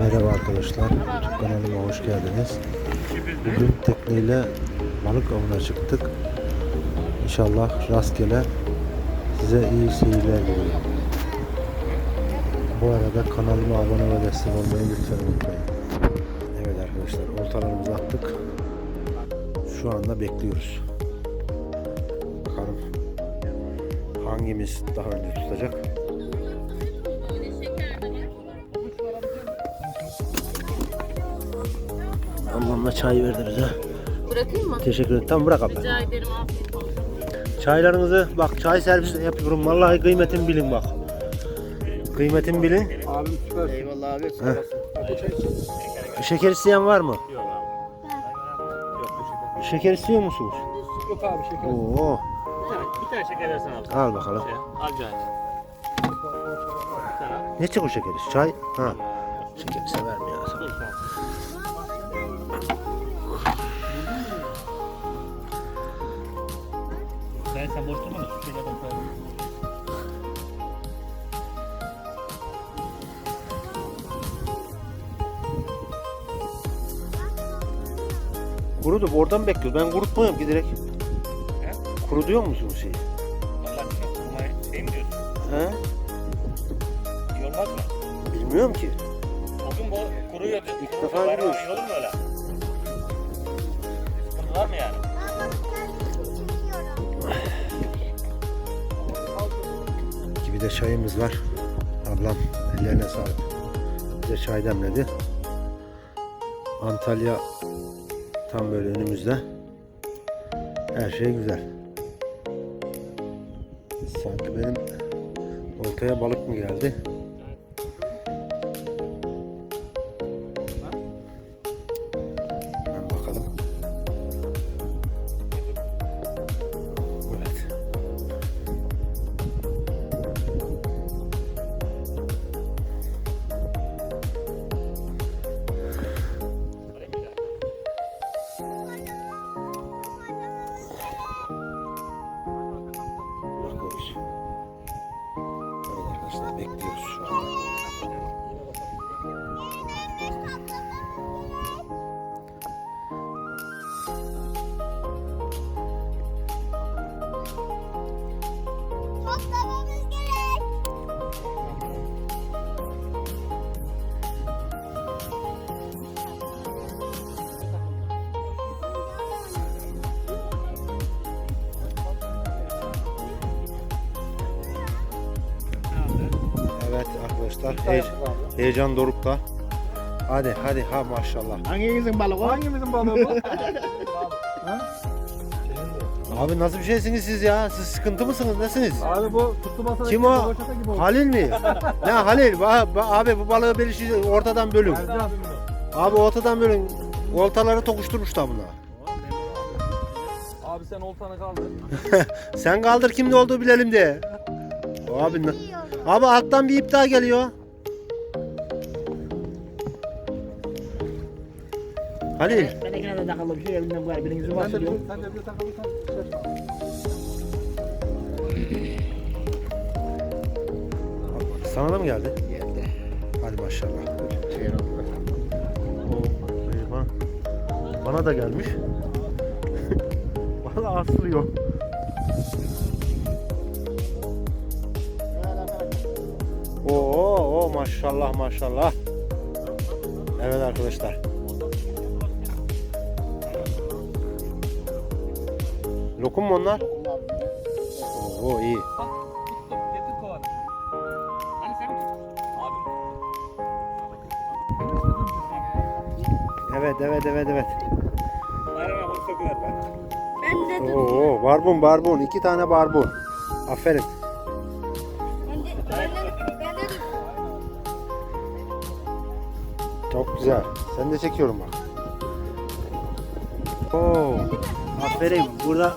Merhaba arkadaşlar, YouTube kanalıma hoş geldiniz. Bugün tekneyle balık avına çıktık. İnşallah rastgele size iyi seyirler diliyorum. Bu arada kanalıma abone ve destek olmayı lütfen unutmayın. Evet arkadaşlar, oltalarımızı attık. Şu anda bekliyoruz. Bakalım hangimiz daha önce tutacak. Ablamla çay verdi bize. Bırakayım mı? Teşekkür ederim. Tamam bırak abla. Rica ederim afiyet olsun. Çaylarınızı bak çay servisi yapıyorum. Vallahi kıymetini bilin bak. Kıymetini bilin. Abim süper. Eyvallah abi. Heh. Şeker isteyen var mı? Şeker istiyor musunuz? Yok abi şeker. Oo, Bir tane, bir tane şeker versen abi. al bakalım. Şey, al tane. Ne çıkıyor şekeri? Çay? Ha. Şeker sever mi ya? Sen boş durma da şu şeylerden koyalım. Kurudu. Oradan bekliyoruz. Ben kurutmuyorum ki direkt. He? Kurutuyor musun şeyi? Allah aşkına kurmaya şey mi diyorsun? He? İyi olmaz mı? Bilmiyorum ki. O gün bu kuruyor. İlk defa iyi olur mu öyle? Var mı yani? Gibi de çayımız var. Ablam ellerine sağlık. Bize çay demledi. Antalya tam böyle önümüzde. Her şey güzel. Sanki benim oltaya balık mı geldi? Arkadaşlar bekliyoruz. Arkadaşlar hey- heyecan dorukta. Hadi hadi ha maşallah. Hangimizin balığı o? Hangimizin balığı bu? Abi nasıl bir şeysiniz siz ya? Siz sıkıntı mısınız? Nesiniz? abi bu tuttu masada. Kim o? Gibi oldu. Halil mi? ne Halil? Ba- ba- abi bu balığı bir şey ortadan bölün. Abi ortadan bölün. Oltaları tokuşturmuş da buna. Abi sen oltanı kaldır. Sen kaldır kimde olduğu bilelim de. Abi ne- Abi alttan bir ip daha geliyor. Halil. Ben ekine de takıldım. Şu elimden bu yer. Birinizi Sen de bahsediyor. bir, sen de bir takılırsan şey. Sana da mı geldi? Geldi. Hadi maşallah. Oo, bana, bana da gelmiş. bana asılıyor. Oo, oo maşallah maşallah. Evet arkadaşlar. Lokum mu onlar? Oo iyi. Evet evet evet evet. Oo barbun barbun iki tane barbun. Aferin. Çok güzel. Sen de çekiyorum bak. Oo. Aferin. Burada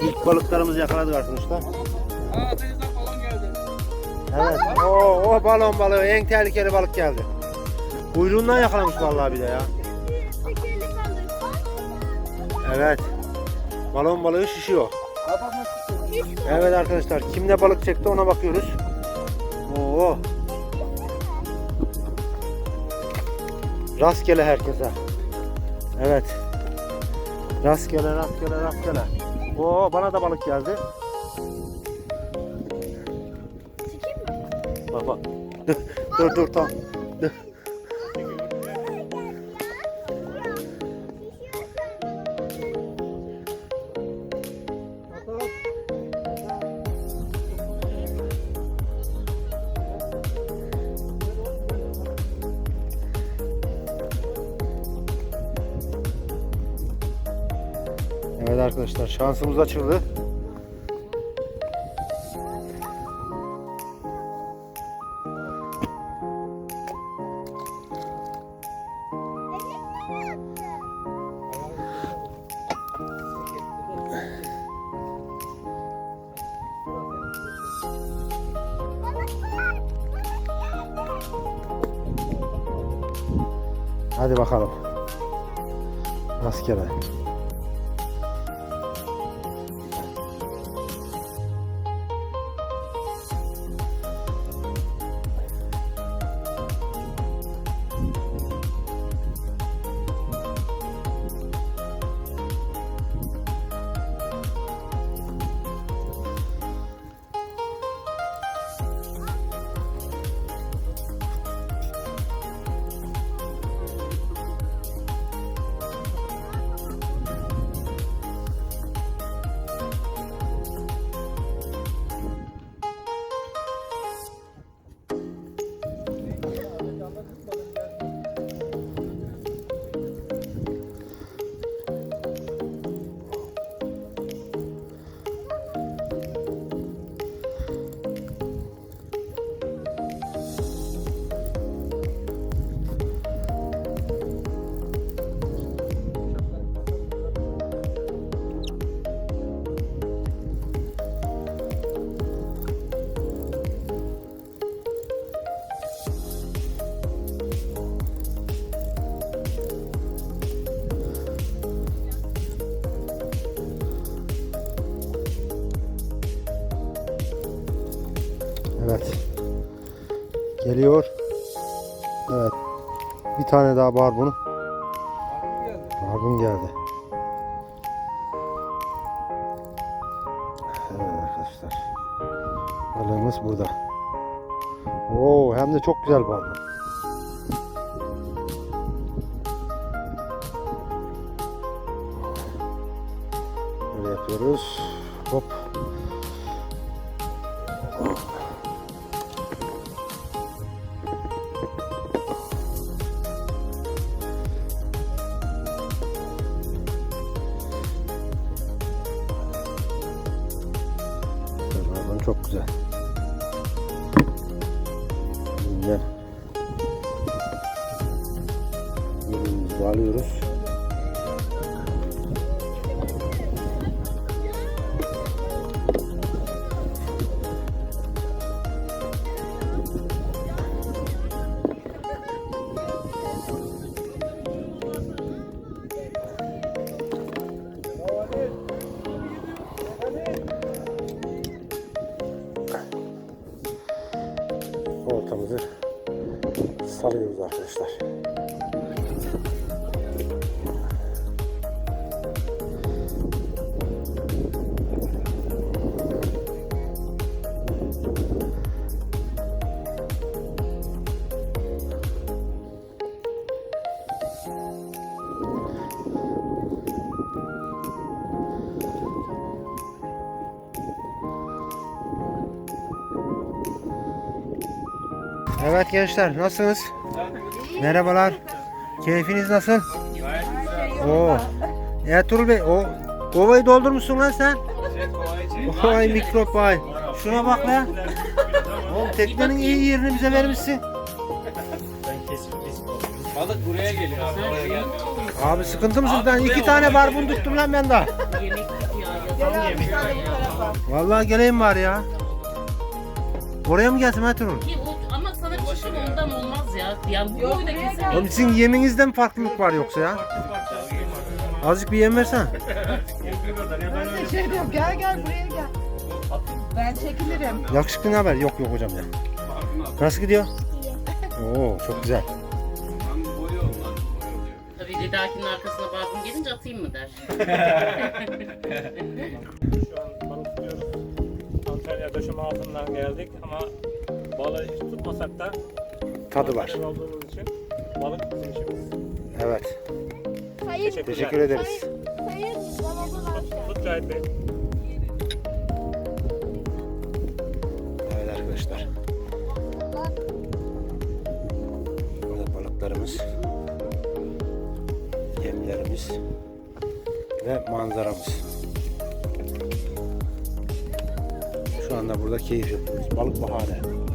ilk balıklarımızı yakaladık arkadaşlar. Aa denizden balon geldi. Evet. Oo, o balon balığı en tehlikeli balık geldi. Kuyruğundan yakalamış vallahi bir de ya. Evet. Balon balığı şişiyor. Evet arkadaşlar kim ne balık çekti ona bakıyoruz. Oo. Rastgele herkese. Evet. Rastgele, rastgele, rastgele. Oo bana da balık geldi. Bak bak. Dur dur, dur tamam. Evet arkadaşlar şansımız açıldı. Hadi bakalım. Rastgele. Geliyor. Evet. Bir tane daha barbun. Barbun geldi. Evet arkadaşlar. Balığımız burada. Oo hem de çok güzel barbun. Böyle yapıyoruz. Hop. Alıyoruz. Ortamızı salıyoruz arkadaşlar. Evet gençler nasılsınız? Merhabalar. Keyfiniz nasıl? Oo. Ertuğrul Bey o kovayı doldurmuşsun lan sen. Vay mikrop vay. Şuna bak lan. Oğlum teknenin iyi yerini bize vermişsin. Balık buraya geliyor abi. Oraya gelmiyor. Abi sıkıntı mısın? Ben iki tane barbun tuttum lan ben daha. Vallahi geleyim var ya. Oraya mı gelsin Ertuğrul? Ya. Yani bu boyda kesin. Oğlum sizin yeminizde mi farklılık var yoksa ya? Azıcık bir yem versen. Şey diyorum gel gel buraya gel. Ben çekilirim. Yakışıklı ne haber? Yok yok hocam ya. Nasıl gidiyor? Oo çok güzel. Lan boyu onlar. Bir dahakinin arkasına babam gelince atayım mı der. Şu an balık tutuyoruz. Antalya döşeme altından geldik ama balığı hiç tutmasak da Tadı var. İçin balık bizim işimiz. Evet. Sayın, Teşekkür ederiz. Tut, Cahit Bey. Evet arkadaşlar. Burada balıklarımız, yemlerimiz ve manzaramız. Şu anda burada keyif yapıyoruz. Balık bahane.